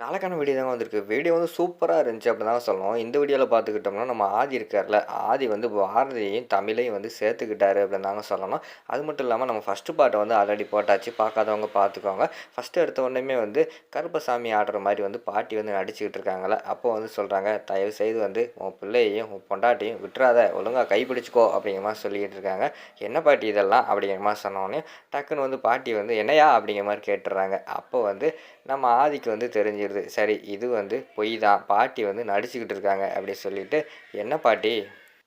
நாளைக்கான வீடியோ தாங்க வந்திருக்கு. வீடியோ வந்து சூப்பராக இருந்துச்சு அப்படின்னு தான் சொல்லணும். இந்த வீடியோவில் பார்த்துக்கிட்டோம்னா நம்ம ஆதி இருக்கார்ல ஆதி வந்து பாரதியையும் தமிழையும் வந்து சேர்த்துக்கிட்டாரு அப்படின்னு தாங்க சொல்லணும். அது மட்டும் இல்லாமல் நம்ம ஃபஸ்ட்டு பாட்டை வந்து ஆல்ரெடி போட்டாச்சு. பார்க்காதவங்க பார்த்துக்கோங்க. ஃபஸ்ட்டு எடுத்த உடனே வந்து கருப்பசாமி ஆடுற மாதிரி வந்து பாட்டி வந்து நடிச்சுக்கிட்டு இருக்காங்களே அப்போ வந்து சொல்கிறாங்க தயவு செய்து வந்து உன் பிள்ளையையும் உன் பொண்டாட்டியும் விட்டுறாத. ஒழுங்காக கைப்பிடிச்சிக்கோ அப்படிங்கிற மாதிரி சொல்லிக்கிட்டு இருக்காங்க. என்ன பாட்டி இதெல்லாம்? அப்படிங்கிற மாதிரி சொன்னோடனே டக்குன்னு வந்து பாட்டி வந்து என்னையா? அப்படிங்கிற மாதிரி கேட்டுடுறாங்க அப்போ வந்து நம்ம ஆதிக்கு வந்து தெரிஞ்சிருது. சரி இது வந்து பொய் தான். பாட்டி வந்து நடிச்சுக்கிட்டு இருக்காங்க அப்படின்னு சொல்லிட்டு என்ன பாட்டி?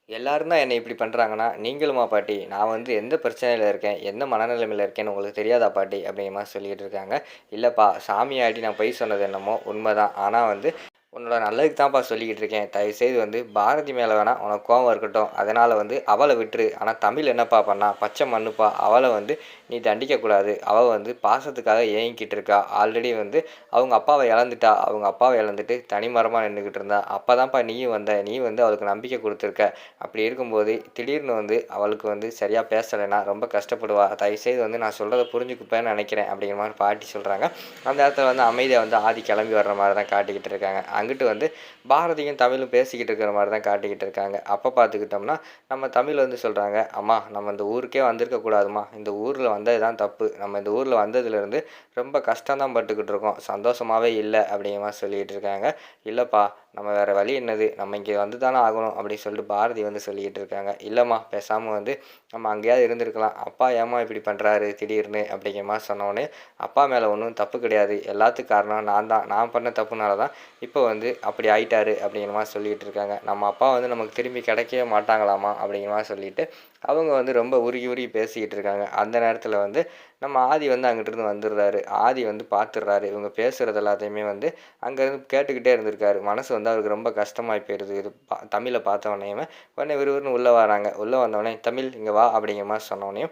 எல்லாரும் தான் என்னை இப்படி பண்ணுறாங்கன்னா நீங்களுமா பாட்டி? நான் வந்து எந்த பிரச்சனையில் இருக்கேன்? எந்த மனநிலைமையில் இருக்கேன்னு உங்களுக்கு தெரியாதா பாட்டி? அப்படிங்கிற மாதிரி சொல்லிக்கிட்டு இருக்காங்க. இல்லைப்பா சாமியாட்டி நான் பொய் சொன்னது என்னமோ உண்மைதான். ஆனால் வந்து உன்னோட நல்லதுக்கு தான்ப்பா சொல்லிக்கிட்டு இருக்கேன். தயவுசெய்து வந்து பாரதி மேலே வேணால் உனக்கு கோவம் இருக்கட்டும். அதனால் வந்து அவளை விட்டுரு. ஆனால் தமிழ் என்னப்பா பண்ணா? பச்சை மண்ணுப்பா. அவளை வந்து நீ தண்டிக்கக்கூடாது அவள் வந்து பாசத்துக்காக ஏங்கிக்கிட்டு இருக்கா. ஆல்ரெடி வந்து அவங்க அப்பாவை இழந்துட்டா. அவங்க அப்பாவை இழந்துட்டு தனிமரமாக நின்றுக்கிட்டு இருந்தா. அப்போ தான்ப்பா நீயும் வந்த. நீ வந்து அவளுக்கு நம்பிக்கை கொடுத்துருக்க. அப்படி இருக்கும்போது திடீர்னு வந்து அவளுக்கு வந்து சரியாக பேசலைன்னா ரொம்ப கஷ்டப்படுவா. தயவுசெய்து வந்து நான் சொல்கிறத புரிஞ்சுக்குப்பேன்னு நினைக்கிறேன் அப்படிங்கிற மாதிரி பாட்டி சொல்கிறாங்க அந்த இடத்துல வந்து அமைதியை வந்து ஆதி கிளம்பி வர்ற மாதிரி தான் காட்டிக்கிட்டு இருக்காங்க. அங்கிட்டு வந்து பாரதியும் தமிழும் பேசிக்கிட்டு இருக்கிற மாதிரி தான் காட்டிக்கிட்டு இருக்காங்க. அப்போ பார்த்துக்கிட்டோம்னா நம்ம தமிழ் வந்து சொல்கிறாங்க அம்மா நம்ம இந்த ஊருக்கே வந்திருக்கக்கூடாதும்மா இந்த ஊரில் வந்தது தான் தப்பு. நம்ம இந்த ஊரில் வந்ததுலேருந்து ரொம்ப கஷ்டம் தான் பட்டுக்கிட்டு இருக்கோம். சந்தோஷமாகவே இல்லை அப்படிங்கிற மாதிரி சொல்லிக்கிட்டு இருக்காங்க. இல்லைப்பா நம்ம வேறு வழி என்னது? நம்ம இங்கே வந்து தானே ஆகணும் அப்படின்னு சொல்லிட்டு பாரதி வந்து சொல்லிக்கிட்டு இருக்காங்க. இல்லைம்மா பேசாமல் வந்து நம்ம அங்கேயாவது இருந்திருக்கலாம். அப்பா ஏம்மா இப்படி பண்ணுறாரு திடீர்னு அப்படிங்கிற மாதிரி சொன்னோடனே அப்பா மேலே ஒன்றும் தப்பு கிடையாது. எல்லாத்துக்கும் காரணம் நான் தான். நான் பண்ண தப்புனால தான் இப்போ வந்து அப்படி ஆயிட்டாரு அப்படிங்கிற மாதிரி சொல்லிகிட்டு இருக்காங்க. நம்ம அப்பா வந்து நமக்கு திரும்பி கிடைக்கவே மாட்டாங்களாமா அப்படிங்கிற மாதிரி சொல்லிட்டு அவங்க வந்து ரொம்ப உருகி உருகி பேசிக்கிட்டு இருக்காங்க. அந்த நேரத்தில் வந்து நம்ம ஆதி வந்து அங்கிட்டிருந்து வந்துடுறாரு. ஆதி வந்து பார்த்துடுறாரு இவங்க பேசுகிறது எல்லாத்தையுமே வந்து அங்கேருந்து கேட்டுக்கிட்டே இருந்திருக்காரு. மனசு வந்து அவருக்கு ரொம்ப கஷ்டமாகி போயிடுது இது பா தமிழை பார்த்த உடனே உடனே விறுவிறுன்னு உள்ளே வராங்க. உள்ளே வந்தோடனே தமிழ் இங்கே வா அப்படிங்கிற மாதிரி சொன்னோடனே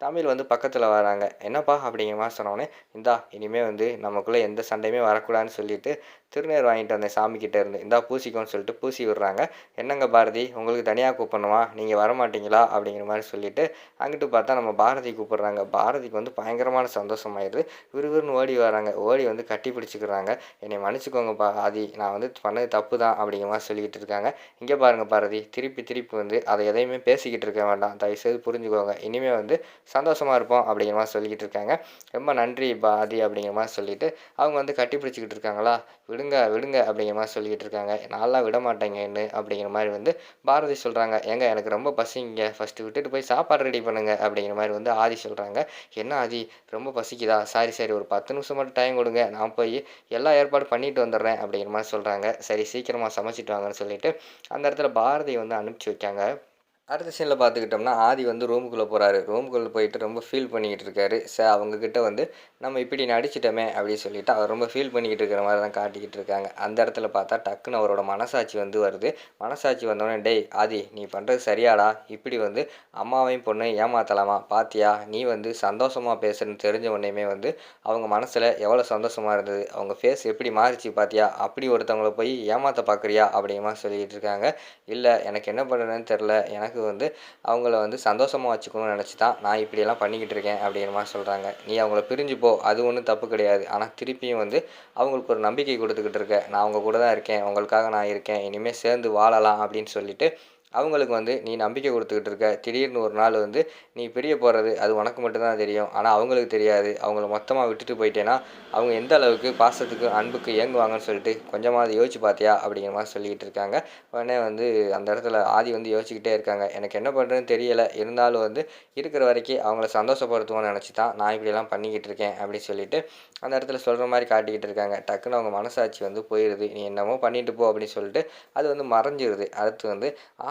தமிழ் வந்து பக்கத்தில் வராங்க. என்னப்பா அப்படிங்கிற மாதிரி சொன்னோடனே இந்தா இனிமேல் வந்து நமக்குள்ளே எந்த சண்டையுமே வரக்கூடாதுன்னு சொல்லிட்டு திருநீர் வாங்கிட்டு வந்தேன் சாமிக்கிட்ட இருந்து இந்தா பூசிக்கோன்னு சொல்லிட்டு பூசி விடுறாங்க. என்னங்க பாரதி உங்களுக்கு தனியாக கூப்பிடணுமா? நீங்கள் வரமாட்டீங்களா? அப்படிங்கிற மாதிரி சொல்லிட்டு அங்கிட்டு பார்த்தா நம்ம பாரதி கூப்பிடுறாங்க. பாரதிக்கு வந்து பயங்கரமான சந்தோஷமாயிடுது. விறுவிறுன்னு ஓடி வராங்க. ஓடி வந்து கட்டி பிடிச்சிக்கிறாங்க. என்னை மன்னிச்சுக்கோங்க பாரதி நான் வந்து பண்ணது தப்பு தான் அப்படிங்கிற மாதிரி சொல்லிக்கிட்டு இருக்காங்க. இங்கே பாருங்கள் பாரதி திருப்பி திருப்பி வந்து அதை எதையுமே பேசிக்கிட்டு இருக்க வேண்டாம். தயவுசெய்து புரிஞ்சுக்கோங்க. இனிமேல் வந்து சந்தோஷமாக இருப்போம் அப்படிங்கிற மாதிரி சொல்லிக்கிட்டு இருக்காங்க. ரொம்ப நன்றி பாதி அப்படிங்கிற மாதிரி சொல்லிட்டு அவங்க வந்து கட்டி பிடிச்சிக்கிட்டு இருக்காங்களா? விடுங்க விடுங்க அப்படிங்கிற மாதிரி சொல்லிக்கிட்டு இருக்காங்க. நான்லாம் விட மாட்டேங்கன்னு அப்படிங்கிற மாதிரி வந்து பாரதி சொல்கிறாங்க ஏங்க எனக்கு ரொம்ப பசிங்க. ஃபஸ்ட்டு விட்டுட்டு போய் சாப்பாடு ரெடி பண்ணுங்க அப்படிங்கிற மாதிரி வந்து ஆதி சொல்கிறாங்க என்ன ஆதி? ரொம்ப பசிக்குதா? சாரி சரி ஒரு பத்து நிமிஷம் மட்டும் டைம் கொடுங்க. நான் போய் எல்லா ஏற்பாடு பண்ணிட்டு வந்துடுறேன் அப்படிங்கிற மாதிரி சொல்கிறாங்க சரி சீக்கிரமாக சமைச்சிட்டு வாங்கன்னு சொல்லிட்டு அந்த இடத்துல பாரதி வந்து அனுப்பிச்சி வைக்காங்க. அடுத்த சீனில் பார்த்துக்கிட்டோம்னா ஆதி வந்து ரூமுக்குள்ளே போகிறாரு ரூமுக்குள்ளே போயிட்டு ரொம்ப ஃபீல் பண்ணிக்கிட்டு இருக்காரு. ச அவங்கக்கிட்ட வந்து நம்ம இப்படி நடிச்சிட்டோமே அப்படின்னு சொல்லிட்டு அவர் ரொம்ப ஃபீல் பண்ணிக்கிட்டு இருக்கிற மாதிரி தான் காட்டிக்கிட்டு இருக்காங்க. அந்த இடத்துல பார்த்தா டக்குன்னு அவரோட மனசாட்சி வந்து வருது. மனசாட்சி வந்தோடனே டேய் ஆதி நீ பண்ணுறது சரியாடா. இப்படி வந்து அம்மாவையும் பொண்ணு ஏமாத்தலாமா? பாத்தியா? நீ வந்து சந்தோஷமாக பேசுறன்னு தெரிஞ்ச உடனேயுமே வந்து அவங்க மனசில் எவ்வளோ சந்தோஷமாக இருந்தது? அவங்க ஃபேஸ் எப்படி மாறிச்சு பாத்தியா? அப்படி ஒருத்தவங்கள போய் ஏமாற்ற பார்க்குறியா? அப்படிமா சொல்லிக்கிட்டு இருக்காங்க. இல்லை எனக்கு என்ன பண்ணுறதுன்னு தெரில எனக்கு எனக்கு வந்து அவங்கள வந்து சந்தோஷமாக வச்சுக்கணும்னு நினச்சி தான் நான் இப்படியெல்லாம் பண்ணிக்கிட்டு இருக்கேன் அப்படிங்கிற மாதிரி சொல்கிறாங்க நீ அவங்கள பிரிஞ்சு போ. அது ஒன்றும் தப்பு கிடையாது. ஆனால் திருப்பியும் வந்து அவங்களுக்கு ஒரு நம்பிக்கை கொடுத்துக்கிட்டு இருக்கேன் நான் அவங்க கூட தான் இருக்கேன். உங்களுக்காக நான் இருக்கேன். இனிமேல் சேர்ந்து வாழலாம் அப்படின்னு சொல்லிட்டு அவங்களுக்கு வந்து நீ நம்பிக்கை கொடுத்துக்கிட்டு இருக்க. திடீர்னு ஒரு நாள் வந்து நீ பிரிய போகிறது அது உனக்கு மட்டும்தான் தெரியும். ஆனால் அவங்களுக்கு தெரியாது. அவங்கள மொத்தமாக விட்டுட்டு போயிட்டேன்னா அவங்க எந்த அளவுக்கு பாசத்துக்கு அன்புக்கு இயங்குவாங்கன்னு சொல்லிட்டு கொஞ்சமாவது யோசிச்சு பார்த்தியா அப்படிங்கிற மாதிரி சொல்லிக்கிட்டு இருக்காங்க. உடனே வந்து அந்த இடத்துல ஆதி வந்து யோசிச்சுக்கிட்டே இருக்காங்க. எனக்கு என்ன பண்ணுறதுன்னு தெரியலை. இருந்தாலும் வந்து இருக்கிற வரைக்கும் அவங்கள சந்தோஷப்படுத்துவோம்னு நினச்சி தான் நான் இப்படியெல்லாம் பண்ணிக்கிட்டு இருக்கேன் அப்படின்னு சொல்லிட்டு அந்த இடத்துல சொல்கிற மாதிரி காட்டிக்கிட்டு இருக்காங்க. டக்குன்னு அவங்க மனசாட்சி வந்து போயிடுது நீ என்னமோ பண்ணிட்டு போ அப்படின்னு சொல்லிட்டு அது வந்து மறைஞ்சிருது. அடுத்து வந்து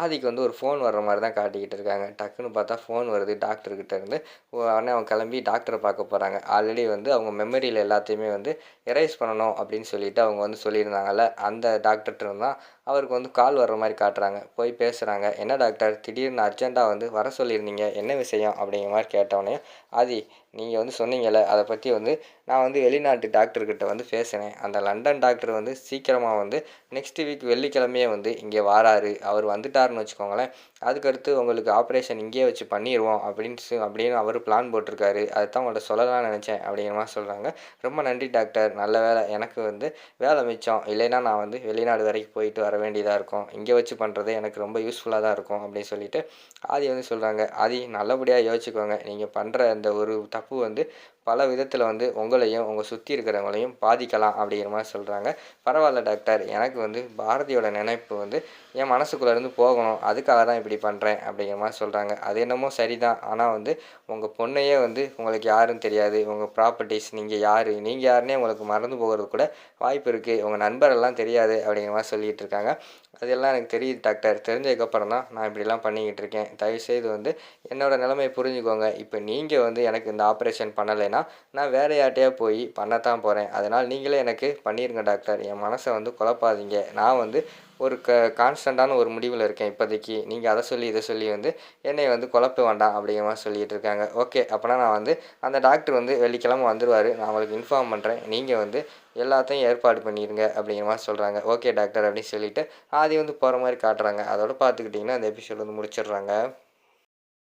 ஆதிக்கு வந்து ஒரு ஃபோன் வர்ற மாதிரி தான் காட்டிக்கிட்டு இருக்காங்க. டக்குன்னு பார்த்தா ஃபோன் வருது டாக்டர்கிட்ட இருந்து. உடனே அவங்க கிளம்பி டாக்டரை பார்க்க போகிறாங்க ஆல்ரெடி வந்து அவங்க மெமரியில் எல்லாத்தையுமே வந்து எரேஸ் பண்ணணும் அப்படின்னு சொல்லிட்டு அவங்க வந்து சொல்லியிருந்தாங்கல்ல அந்த டாக்டர்கிட்ட தான் அவருக்கு வந்து கால் வர்ற மாதிரி காட்டுறாங்க. போய் பேசுகிறாங்க என்ன டாக்டர் திடீர்னு அர்ஜெண்ட்டாக வந்து வர சொல்லியிருந்தீங்க. என்ன விஷயம்? அப்படிங்கிற மாதிரி கேட்டவொடனே ஆதி நீங்கள் வந்து சொன்னீங்கல்ல அதை பற்றி வந்து நான் வந்து வெளிநாட்டு டாக்டர்கிட்ட வந்து பேசினேன். அந்த லண்டன் டாக்டர் வந்து சீக்கிரமாக வந்து நெக்ஸ்ட் வீக் வெள்ளிக்கிழமையே வந்து இங்கே வாராரு. அவர் வந்துட்டாருன்னு வச்சுக்கோங்களேன். அதுக்கடுத்து உங்களுக்கு ஆப்ரேஷன் இங்கேயே வச்சு பண்ணிடுவோம் அப்படின்னு அப்படின்னு அவர் பிளான் போட்டிருக்காரு. அதுதான் உங்கள்கிட்ட சொல்லலாம்னு நினச்சேன் அப்படிங்கிற மாதிரி சொல்கிறாங்க ரொம்ப நன்றி டாக்டர் நல்ல வேலை எனக்கு வந்து வேலை மிச்சம். இல்லைன்னா நான் வந்து வெளிநாடு வரைக்கும் போயிட்டு வர வேண்டியதாக இருக்கும். இங்கே வச்சு பண்ணுறது எனக்கு ரொம்ப யூஸ்ஃபுல்லாக தான் இருக்கும் அப்படின்னு சொல்லிட்டு ஆதி வந்து சொல்கிறாங்க ஆதி நல்லபடியாக யோசிச்சுக்கோங்க. நீங்கள் பண்ணுற அந்த ஒரு தப்பு வந்து பல விதத்தில் வந்து உங்கள் உங்களையும் உங்கள் சுற்றி இருக்கிறவங்களையும் பாதிக்கலாம் அப்படிங்கிற மாதிரி சொல்கிறாங்க பரவாயில்ல டாக்டர். எனக்கு வந்து பாரதியோட நினைப்பு வந்து என் மனசுக்குள்ளே இருந்து போகணும். அதுக்காக தான் இப்படி பண்ணுறேன் அப்படிங்கிற மாதிரி சொல்கிறாங்க அது என்னமோ சரிதான். ஆனால் வந்து உங்கள் பொண்ணையே வந்து உங்களுக்கு யாருன்னு தெரியாது. உங்கள் ப்ராப்பர்ட்டிஸ் நீங்கள் யார்? நீங்கள் யாருன்னே உங்களுக்கு மறந்து போகிறது கூட வாய்ப்பு இருக்குது உங்கள் நண்பரெல்லாம் தெரியாது அப்படிங்கிற மாதிரி சொல்லிகிட்டு இருக்காங்க. அதெல்லாம் எனக்கு தெரியுது டாக்டர். தெரிஞ்சதுக்கப்புறம் தான் நான் இப்படிலாம் பண்ணிக்கிட்டு இருக்கேன் தயவுசெய்து வந்து என்னோடய நிலைமையை புரிஞ்சுக்கோங்க. இப்போ நீங்கள் வந்து எனக்கு இந்த ஆப்ரேஷன் பண்ணலைன்னா நான் வேறு யார்ட்டையாக போய் பண்ணத்தான் போகிறேன் அதனால் நீங்களே எனக்கு பண்ணிடுங்க டாக்டர். என் மனசை வந்து குழப்பாதீங்க. நான் வந்து ஒரு க கான்ஸ்டண்ட்டான ஒரு முடிவில் இருக்கேன் இப்போதைக்கு. நீங்கள் அதை சொல்லி இதை சொல்லி வந்து என்னை வந்து குழப்ப வேண்டாம் அப்படிங்கிற மாதிரி சொல்லிகிட்டு இருக்காங்க. ஓகே அப்போனா நான் வந்து அந்த டாக்டர் வந்து வெள்ளிக்கிழமை வந்துடுவார் நான் உங்களுக்கு இன்ஃபார்ம் பண்ணுறேன் நீங்கள் வந்து எல்லாத்தையும் ஏற்பாடு பண்ணிடுங்க அப்படிங்கிற மாதிரி சொல்கிறாங்க ஓகே டாக்டர் அப்படின்னு சொல்லிவிட்டு ஆதி வந்து போகிற மாதிரி காட்டுறாங்க. அதோட பார்த்துக்கிட்டிங்கன்னா அந்த எபிசோட் வந்து முடிச்சிடுறாங்க.